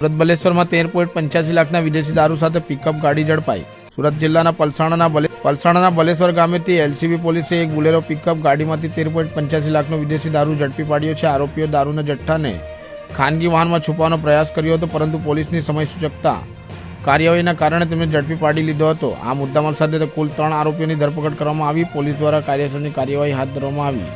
સુરત બલેશ્વરમાં તેર પોઈન્ટ પંચ્યાસી લાખના વિદેશી દારૂ સાથે પિકઅપ ગાડી ઝડપાઈ. સુરત જિલ્લાના પલસાણાના પલસાણાના બલેશ્વર ગામેથી એલસીબી પોલીસે એક બુલેરો પિકઅપ ગાડીમાંથી તેર પોઈન્ટ પંચ્યાસી લાખનો વિદેશી દારૂ ઝડપી પાડ્યો છે, આરોપીઓ દારૂના જથ્થાને ખાનગી વાહનમાં છુપાવવાનો પ્રયાસ કર્યો હતો, પરંતુ પોલીસની સમય સૂચકતા કાર્યવાહીના કારણે તેમને ઝડપી પાડી લીધો હતો. આ મુદ્દામાલ સાથે કુલ ત્રણ આરોપીઓની ધરપકડ કરવામાં આવી, પોલીસ દ્વારા કાયદેસરની કાર્યવાહી હાથ ધરવામાં આવી.